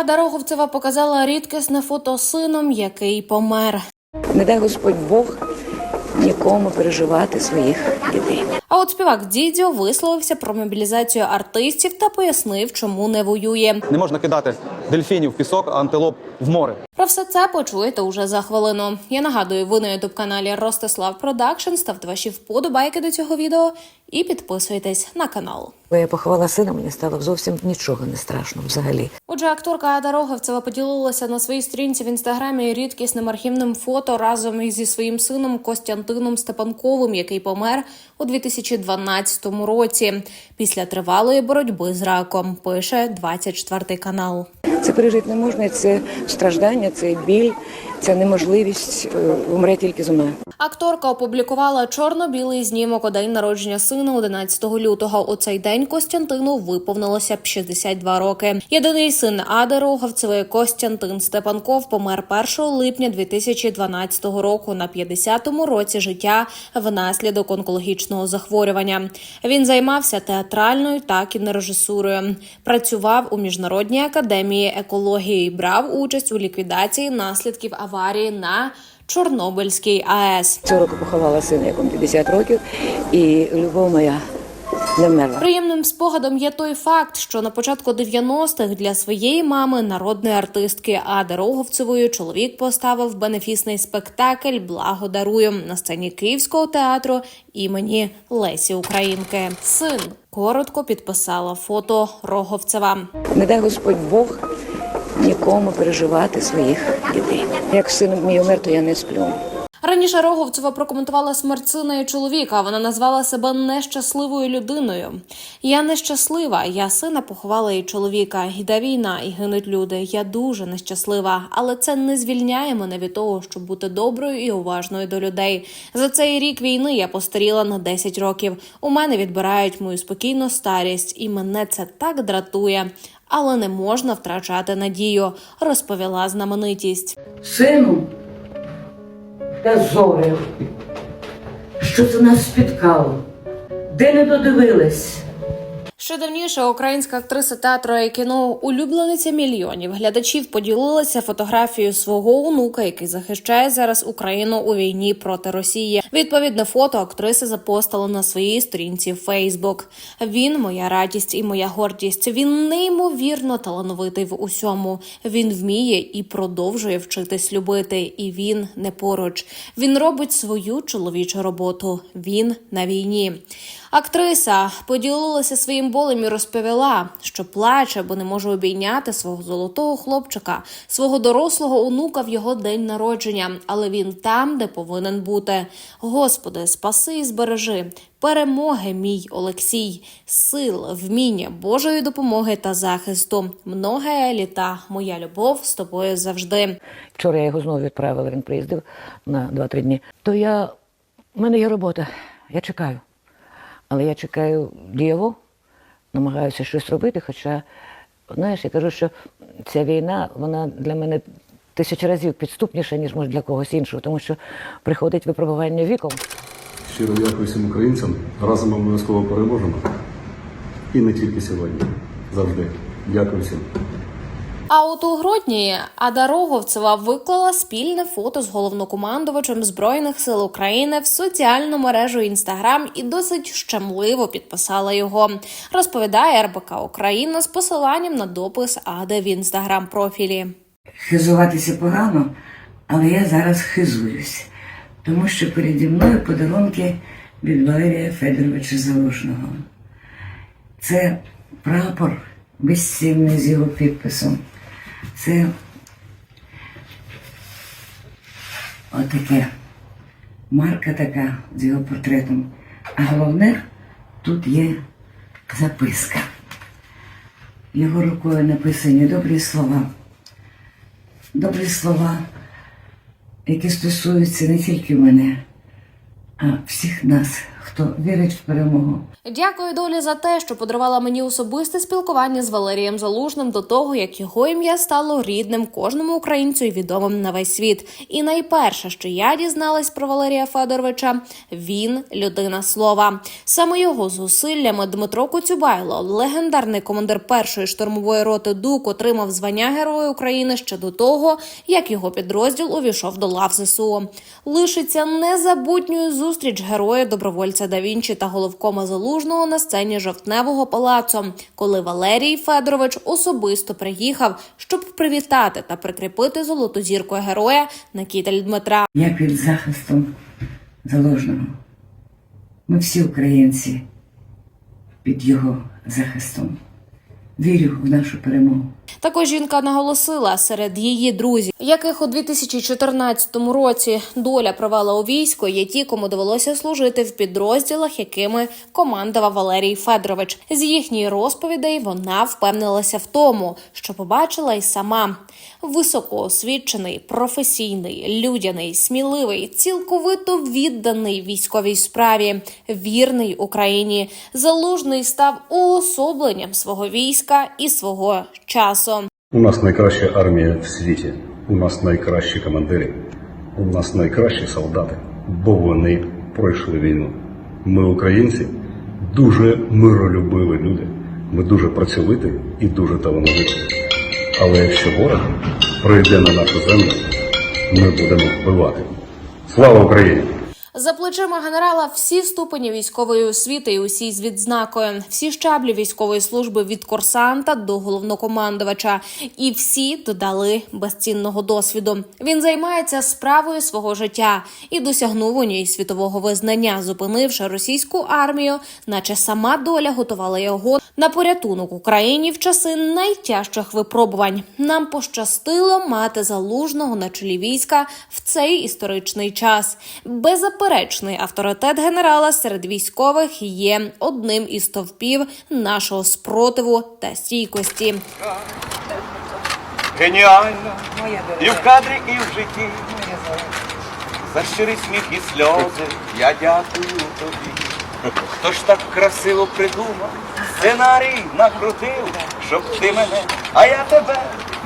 А Дороговцева показала рідкісне фото з сином, який помер. Не дай Господь Бог нікому переживати своїх дітей. А от співак Дідьо висловився про мобілізацію артистів та пояснив, чому не воює. Не можна кидати дельфінів в пісок, а антилоп в море. Про все це почуєте уже за хвилину. Я нагадую, ви на ютуб каналі Ростислав Продакшн. Ставте ваші вподобайки до цього відео і підписуйтесь на канал. Коли я поховала сина, мені стало зовсім нічого не страшно взагалі. Отже, акторка Ада Роговцева поділилася на своїй сторінці в інстаграмі рідкісним архівним фото разом із зі своїм сином Костянтином Степанковим, який помер у 2012 році після тривалої боротьби з раком. Пише 24 канал. Це пережити не можна, це страждання, це біль, це неможливість е, умре тільки з ума. Акторка опублікувала чорно-білий знімок у день народження сина 11 лютого. У цей день Костянтину виповнилося б 62 роки. Єдиний син Ади Роговцевої Костянтин Степанков помер 1 липня 2012 року на 50-му році життя внаслідок онкологічного захворювання. Він займався театральною та кінорежисурою. Працював у міжнародній академії екології. Брав участь у ліквідації наслідків аварії на Чорнобильській АЕС. Цього року поховала сина, якому 50 років, і любов моя. Приємним спогадом є той факт, що на початку 90-х для своєї мами, народної артистки Ади Роговцевої, чоловік поставив бенефісний спектакль Благо дарую на сцені Київського театру імені Лесі Українки. Син коротко підписала фото Роговцева. Не дай Господь Бог нікому переживати своїх дітей. Як син мій умер, то я не сплю. Раніше Роговцева прокоментувала смерть сина і чоловіка. Вона назвала себе нещасливою людиною. Я нещаслива. Я сина поховала і чоловіка. Йде війна, і гинуть люди. Я дуже нещаслива, але це не звільняє мене від того, щоб бути доброю і уважною до людей. За цей рік війни я постаріла на 10 років. У мене відбирають мою спокійну старість, і мене це так дратує. Але не можна втрачати надію, розповіла знаменитість. Сину та зорю, що це нас спіткало, де не додивились. Ще давніше українська актриса театру і кіно улюблениця мільйонів глядачів поділилася фотографією свого онука, який захищає зараз Україну у війні проти Росії. Відповідне фото актриса запостила на своїй сторінці Фейсбук. Він моя радість і моя гордість. Він неймовірно талановитий в усьому. Він вміє і продовжує вчитись любити. І він не поруч. Він робить свою чоловічу роботу. Він на війні. Актриса поділилася своїм болем і розповіла, що плаче, бо не може обійняти свого золотого хлопчика, свого дорослого онука в його день народження, але він там, де повинен бути. Господи, спаси і збережи. Перемоги, мій Олексій, сил, вміння, Божої допомоги та захисту. Многе літа, моя любов з тобою завжди. Вчора я його знову відправила, він приїздив на 2-3 дні. То я, в мене є робота, я чекаю. Але я чекаю дієво, намагаюся щось робити. Хоча, знаєш, я кажу, що ця війна, вона для мене тисячу разів підступніша, ніж може для когось іншого, тому що приходить випробування віком. Щиро дякую всім українцям. Разом ми обов'язково переможемо. І не тільки сьогодні. Завжди. Дякую всім. А от у Гродні Ада Роговцева виклала спільне фото з головнокомандувачем збройних сил України в соціальну мережу Інстаграм і досить щемливо підписала його. Розповідає РБК Україна з посиланням на допис Ади в інстаграм профілі. Хизуватися погано, але я зараз хизуюсь, тому що переді мною подарунки від Валерія Федоровича Залужного. Це прапор безцінний з його підписом. Це отаке марка така з його портретом. А головне, тут є записка. Його рукою написані добрі слова. Добрі слова, які стосуються не тільки мене, а всіх нас, хто вірить в перемогу. Дякую долі за те, що подарувала мені особисте спілкування з Валерієм Залужним до того, як його ім'я стало рідним кожному українцю і відомим на весь світ. І найперше, що я дізналась про Валерія Федоровича, він людина слова. Саме його зусиллями Дмитро Коцюбайло, легендарний командир першої штурмової роти ДУК, отримав звання Героя України ще до того, як його підрозділ увійшов до лав ЗСУ. Лишиться незабутньою зустріч героя добровольця да Вінчі та головкома залужного на сцені жовтневого палацу, коли Валерій Федорович особисто приїхав, щоб привітати та прикріпити золоту зірку героя на кітель Дмитра. Я під захистом заложного. Ми всі українці під його захистом. Вірю в нашу перемогу. Також жінка наголосила серед її друзів, яких у 2014 році доля провела у військо, є ті, кому довелося служити в підрозділах, якими командував Валерій Федорович. З їхньої розповідей вона впевнилася в тому, що побачила й сама. Високоосвічений, професійний, людяний, сміливий, цілковито відданий військовій справі, вірний Україні. Залужний став уособленням свого війська і свого часу. У нас найкраща армія в світі. У нас найкращі командири. У нас найкращі солдати, бо вони пройшли війну. Ми, українці, дуже миролюбиві люди. Ми дуже працьовиті і дуже талановиті. Але якщо ворог прийде на нашу землю, ми будемо вбивати. Слава Україні! За плечима генерала всі ступені військової освіти і усі з відзнакою, всі щаблі військової служби від курсанта до головнокомандувача, і всі додали безцінного досвіду. Він займається справою свого життя і досягнув у ній світового визнання, зупинивши російську армію, наче сама доля готувала його на порятунок Україні в часи найтяжчих випробувань. Нам пощастило мати залужного на чолі війська в цей історичний час. Беззаперечний авторитет генерала серед військових є одним із стовпів нашого спротиву та стійкості. Геніально і в кадрі, і в житті. За щирий сміх і сльози я дякую тобі. Хто ж так красиво придумав, сценарій накрутив, щоб ти мене, а я тебе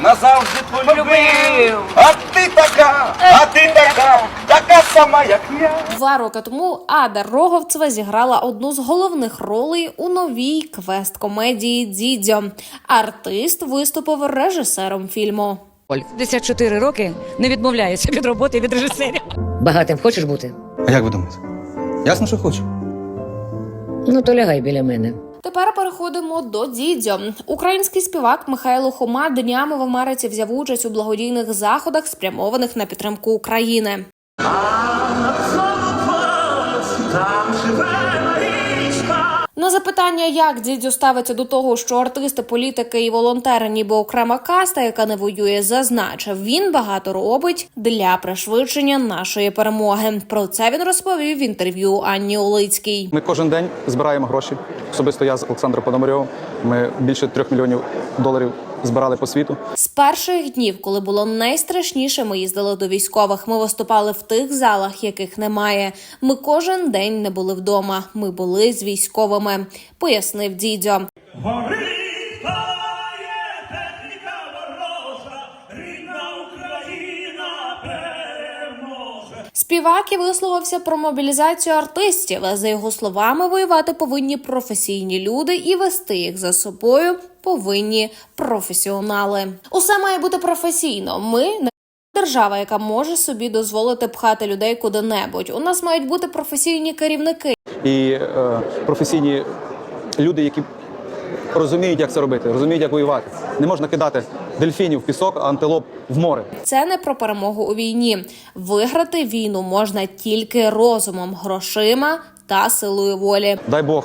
назавжди полюбив. А ти така, а ти така, така сама, як я. Два роки тому Ада Роговцева зіграла одну з головних ролей у новій квест-комедії Дідьо. Артист виступив режисером фільму. Оль, 54 роки не відмовляюся від роботи від режисерів. Багатим хочеш бути? А як ви думаєте? Ясно, що хочу. Ну то лягай біля мене. Тепер переходимо до дідьо. Український співак Михайло Хома днями в Америці взяв участь у благодійних заходах, спрямованих на підтримку України. На запитання, як дідю ставиться до того, що артисти, політики і волонтери, ніби окрема каста, яка не воює, зазначив, він багато робить для пришвидшення нашої перемоги. Про це він розповів в інтерв'ю Анні Олицькій. Ми кожен день збираємо гроші. Особисто я з Олександром Пономарьовим. Ми більше трьох мільйонів доларів збирали по світу. З перших днів, коли було найстрашніше, ми їздили до військових. Ми виступали в тих залах, яких немає. Ми кожен день не були вдома. Ми були з військовими, пояснив дідьо. Співак і висловився про мобілізацію артистів. За його словами, воювати повинні професійні люди і вести їх за собою повинні професіонали. Усе має бути професійно. Ми не держава, яка може собі дозволити пхати людей куди-небудь. У нас мають бути професійні керівники. І е, професійні люди, які розуміють, як це робити, розуміють, як воювати. Не можна кидати дельфінів в пісок, а антилоп в море. Це не про перемогу у війні. Виграти війну можна тільки розумом, грошима та силою волі. Дай Бог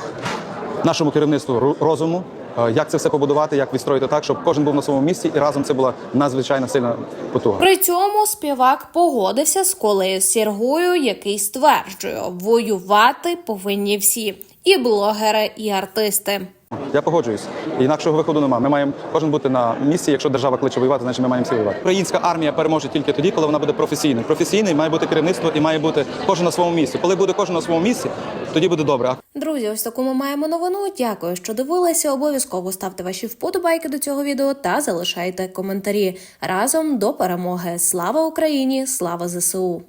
нашому керівництву розуму, як це все побудувати, як відстроїти так, щоб кожен був на своєму місці і разом це була надзвичайно сильна потуга. При цьому співак погодився з колею Сергою, який стверджує, воювати повинні всі і блогери, і артисти. Я погоджуюсь. Інакшого виходу немає. Ми маємо кожен бути на місці. Якщо держава кличе воювати, значить ми маємо всі воювати. Українська армія переможе тільки тоді, коли вона буде професійною. Професійною має бути керівництво і має бути кожен на своєму місці. Коли буде кожен на своєму місці, тоді буде добре. Друзі, ось таку ми маємо новину. Дякую, що дивилися. Обов'язково ставте ваші вподобайки до цього відео та залишайте коментарі. Разом до перемоги. Слава Україні! Слава ЗСУ!